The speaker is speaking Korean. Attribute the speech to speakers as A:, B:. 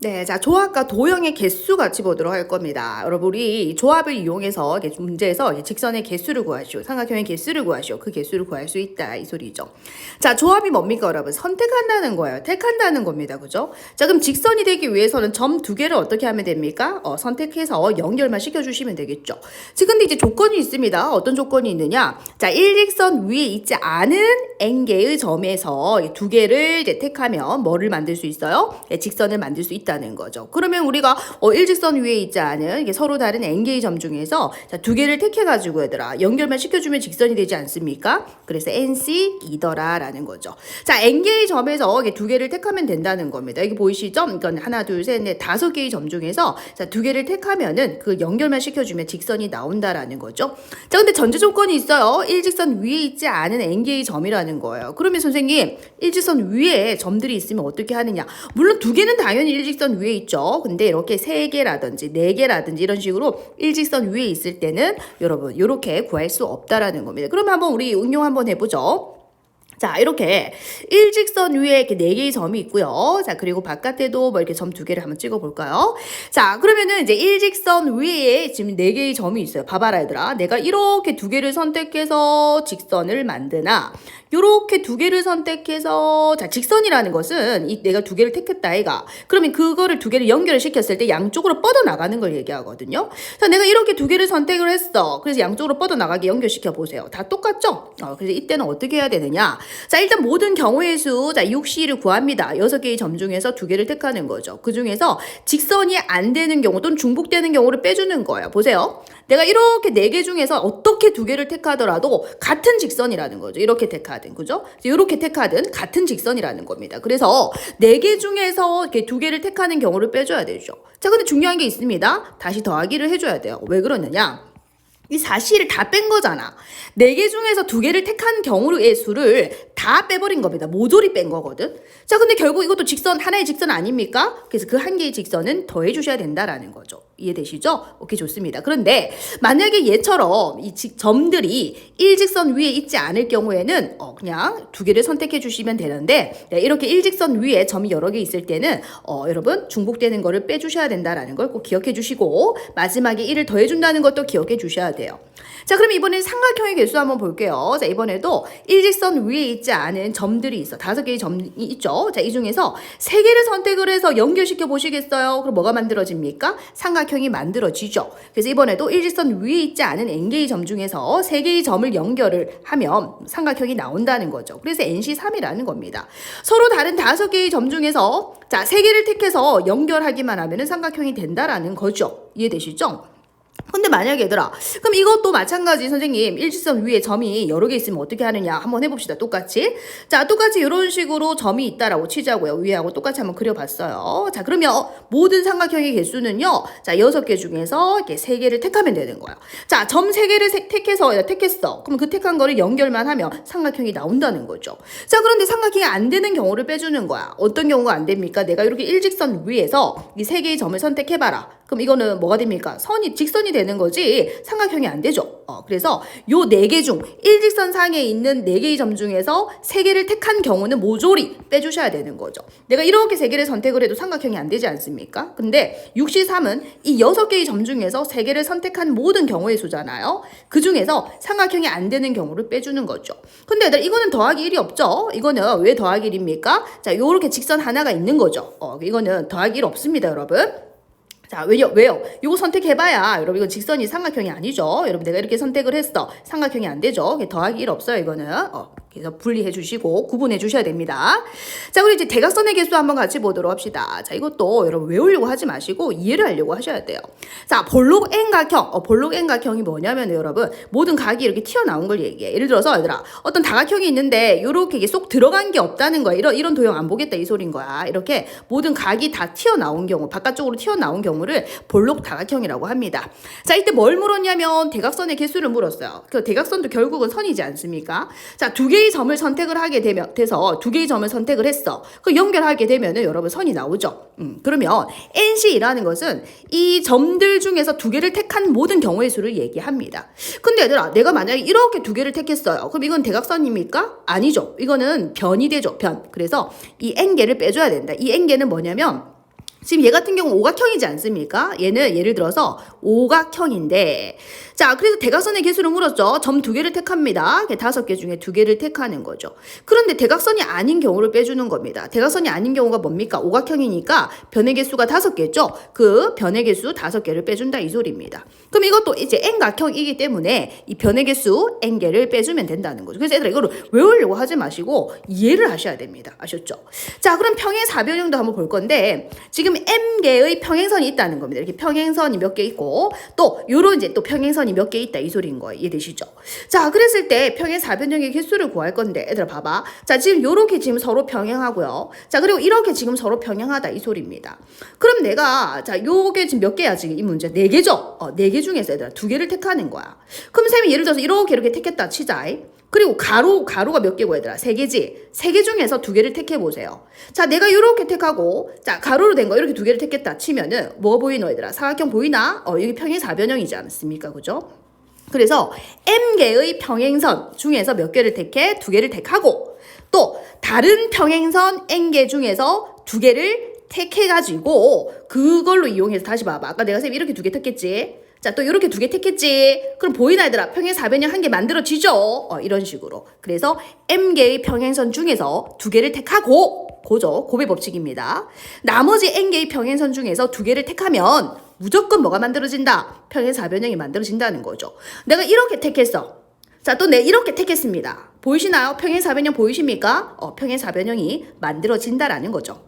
A: 네, 자, 조합과 도형의 개수 같이 보도록 할 겁니다. 여러분, 우리 이 조합을 이용해서 문제에서 이 직선의 개수를 구하시오. 삼각형의 개수를 구하시오. 그 개수를 구할 수 있다. 이 소리죠. 자, 조합이 뭡니까, 여러분? 선택한다는 거예요. 택한다는 겁니다. 그죠? 자, 그럼 직선이 되기 위해서는 점 두 개를 어떻게 하면 됩니까? 어, 선택해서 연결만 시켜주시면 되겠죠. 지금 근데 이제 조건이 있습니다. 어떤 조건이 있느냐? 자, 일직선 위에 있지 않은 n개의 점에서 이두 개를 이제 택하면 뭐를 만들 수 있어요? 예, 직선을 만들 수 있다 는 거죠. 그러면 우리가 어, 일직선 위에 있지 않은 이게 서로 다른 n개의 점 중에서 자, 두 개를 택해가지고 얘들아 연결만 시켜주면 직선이 되지 않습니까? 그래서 nc 이더라라는 거죠. 자, n개의 점에서 이게 두 개를 택하면 된다는 겁니다. 여기 보이시죠? 이건 하나, 둘, 셋, 넷, 다섯 개의 점 중에서 자, 두 개를 택하면은 그 연결만 시켜주면 직선이 나온다라는 거죠. 자, 근데 전제 조건이 있어요. 일직선 위에 있지 않은 n개의 점이라는 거예요. 그러면 선생님, 일직선 위에 점들이 있으면 어떻게 하느냐? 물론 두 개는 당연히 일직 선 위에 있죠. 근데 이렇게 세 개라든지 네 개라든지 이런 식으로 일직선 위에 있을 때는 여러분, 이렇게 구할 수 없다라는 겁니다. 그럼 한번 우리 응용 한번 해보죠. 자, 이렇게 일직선 위에 이렇게 네 개의 점이 있고요. 자, 그리고 바깥에도 뭐 이렇게 점 두 개를 한번 찍어 볼까요? 자, 그러면은 이제 일직선 위에 지금 네 개의 점이 있어요. 봐봐라, 얘들아. 내가 이렇게 두 개를 선택해서 직선을 만드나, 요렇게 두 개를 선택해서, 자, 직선이라는 것은 이 내가 두 개를 택했다, 아이가. 그러면 그거를 두 개를 연결을 시켰을 때 양쪽으로 뻗어 나가는 걸 얘기하거든요. 자, 내가 이렇게 두 개를 선택을 했어. 그래서 양쪽으로 뻗어 나가게 연결시켜 보세요. 다 똑같죠? 어, 그래서 이때는 어떻게 해야 되느냐? 자, 일단 모든 경우의 수, 자, 6C를 구합니다. 6개의 점 중에서 두 개를 택하는 거죠. 그 중에서 직선이 안 되는 경우 또는 중복되는 경우를 빼주는 거예요. 보세요. 내가 이렇게 네개 중에서 어떻게 두 개를 택하더라도 같은 직선이라는 거죠. 이렇게 택하든, 그죠? 이렇게 택하든 같은 직선이라는 겁니다. 그래서 네개 중에서 이렇게 두 개를 택하는 경우를 빼줘야 되죠. 자, 근데 중요한 게 있습니다. 다시 더하기를 해줘야 돼요. 왜 그러느냐? 이 사실을 다 뺀 거잖아. 네 개 중에서 두 개를 택한 경우의 수를 다 빼버린 겁니다. 모조리 뺀 거거든. 자, 근데 결국 이것도 직선, 하나의 직선 아닙니까? 그래서 그 한 개의 직선은 더해 주셔야 된다라는 거죠. 이해되시죠? 오케이, 좋습니다. 그런데 만약에 얘처럼 이 직- 점들이 일직선 위에 있지 않을 경우에는 어, 그냥 두 개를 선택해 주시면 되는데 네, 이렇게 일직선 위에 점이 여러 개 있을 때는 어, 여러분 중복되는 거를 빼주셔야 된다라는 걸 꼭 기억해 주시고 마지막에 1을 더해 준다는 것도 기억해 주셔야 돼요. 자, 그럼 이번엔 삼각형의 개수 한번 볼게요. 자, 이번에도 일직선 위에 있지 않은 점들이 있어. 다섯 개의 점이 있죠. 자, 이 중에서 세 개를 선택을 해서 연결시켜 보시겠어요? 그럼 뭐가 만들어집니까? 삼각 형이 만들어지죠. 그래서 이번에도 일직선 위에 있지 않은 n개의 점 중에서 세 개의 점을 연결을 하면 삼각형이 나온다는 거죠. 그래서 NC3이라는 겁니다. 서로 다른 다섯 개의 점 중에서 자, 세 개를 택해서 연결하기만 하면 삼각형이 된다라는 거죠. 이해되시죠? 근데 만약에 얘들아 그럼 이것도 마찬가지 선생님. 일직선 위에 점이 여러 개 있으면 어떻게 하느냐? 한번 해봅시다. 똑같이. 자 똑같이 이런 식으로 점이 있다라고 치자고요. 위하고 똑같이 한번 그려봤어요. 자 그러면 모든 삼각형의 개수는요 자 여섯 개 중에서 이렇게 세 개를 택하면 되는 거야 자점 세 개를 세- 택해서 야, 택했어. 그럼 그 택한 거를 연결만 하면 삼각형이 나온다는 거죠. 자 그런데 삼각형이 안 되는 경우를 빼주는 거야. 어떤 경우가 안 됩니까? 내가 이렇게 일직선 위에서 이 세 개의 점을 선택해봐라. 그럼 이거는 뭐가 됩니까? 선이 직선이 되는 거지 삼각형이 안 되죠. 어, 그래서 요 네 개 중 일직선 상에 있는 네 개의 점 중에서 세 개를 택한 경우는 모조리 빼주셔야 되는 거죠. 내가 이렇게 세 개를 선택을 해도 삼각형이 안 되지 않습니까? 근데 63은 이 여섯 개의 점 중에서 세 개를 선택한 모든 경우의 수잖아요. 그 중에서 삼각형이 안 되는 경우를 빼주는 거죠. 근데 얘들 이거는 더하기 1이 없죠. 이거는 왜 더하기 1입니까? 자, 요렇게 직선 하나가 있는 거죠. 어, 이거는 더하기 1 없습니다, 여러분. 자, 왜요? 왜요? 이거 선택해봐야, 여러분, 이건 직선이 삼각형이 아니죠? 여러분, 내가 이렇게 선택을 했어. 삼각형이 안 되죠? 더하기 1 없어요, 이거는. 어, 그래서 분리해 주시고, 구분해 주셔야 됩니다. 자, 그리고 이제 대각선의 개수 한번 같이 보도록 합시다. 자, 이것도 여러분 외우려고 하지 마시고, 이해를 하려고 하셔야 돼요. 자, 볼록 N각형. 어, 볼록 N각형이 뭐냐면, 여러분, 모든 각이 이렇게 튀어나온 걸 얘기해. 예를 들어서, 얘들아, 어떤 다각형이 있는데, 요렇게 이게 쏙 들어간 게 없다는 거야. 이런, 이런 도형 안 보겠다, 이 소린 거야. 이렇게 모든 각이 다 튀어나온 경우, 바깥쪽으로 튀어나온 경우를 볼록 다각형이라고 합니다. 자, 이때 뭘 물었냐면 대각선의 개수를 물었어요. 그 대각선도 결국은 선이지 않습니까? 자, 두 개의 점을 선택을 하게 되면 돼서 두 개의 점을 선택을 했어. 그 연결하게 되면은 여러분 선이 나오죠. 음, 그러면 NC라는 것은 이 점들 중에서 두 개를 택한 모든 경우의 수를 얘기합니다. 근데 얘들아, 내가 만약에 이렇게 두 개를 택했어요. 그럼 이건 대각선입니까? 아니죠. 이거는 변이 되죠. 변. 그래서 이 N개를 빼줘야 된다. 이 N개는 뭐냐면 지금 얘 같은 경우 오각형이지 않습니까? 얘는 예를 들어서 오각형인데 자 그래서 대각선의 개수를 물었죠. 점 두 개를 택합니다. 다섯 개 중에 두 개를 택하는 거죠. 그런데 대각선이 아닌 경우를 빼주는 겁니다. 대각선이 아닌 경우가 뭡니까? 오각형이니까 변의 개수가 다섯 개죠. 그 변의 개수 다섯 개를 빼준다 이 소리입니다. 그럼 이것도 이제 n각형이기 때문에 이 변의 개수 n 개를 빼주면 된다는 거죠. 그래서 얘들아 이거를 외우려고 하지 마시고 이해를 하셔야 됩니다. 아셨죠? 자 그럼 평행 사변형도 한번 볼 건데 지금 m 개의 평행선이 있다는 겁니다. 이렇게 평행선이 몇 개 있고 또 요런 이제 또 평행선이 몇 개 있다 이 소리인 거예요. 이해되시죠? 자 그랬을 때 평행 사변형의 개수를 구할 건데 얘들아 봐봐. 자 지금 요렇게 지금 서로 평행하고요. 자 그리고 이렇게 지금 서로 평행하다 이 소리입니다. 그럼 내가 자 요게 지금 몇 개야 지금 이 문제 네 개죠? 어, 네 개 중에서 얘들아 두 개를 택하는 거야. 그럼 쌤이 예를 들어서 이렇게 이렇게 택했다 치자. 그리고 가로 가로가 몇 개고 얘들아? 세 개지? 세 개 중에서 두 개를 택해 보세요. 자 내가 이렇게 택하고 자 가로로 된 거 이렇게 두 개를 택했다 치면은 뭐 보이노 얘들아? 사각형 보이나? 어 여기 평행 사변형이지 않습니까? 그죠? 그래서 m 개의 평행선 중에서 몇 개를 택해? 두 개를 택하고 또 다른 평행선 n 개 중에서 두 개를 택해가지고 그걸로 이용해서 다시 봐봐. 아까 내가 쌤 이렇게 두 개 택했지 자, 또 이렇게 두 개 택했지. 그럼 보이나 얘들아? 평행 사변형 한 개 만들어지죠? 어, 이런 식으로. 그래서 M개의 평행선 중에서 두 개를 택하고, 고죠. 고배 법칙입니다. 나머지 N개의 평행선 중에서 두 개를 택하면 무조건 뭐가 만들어진다? 평행 사변형이 만들어진다는 거죠. 내가 이렇게 택했어. 자, 또 내 이렇게 택했습니다. 보이시나요? 평행 사변형 보이십니까? 어, 평행 사변형이 만들어진다라는 거죠.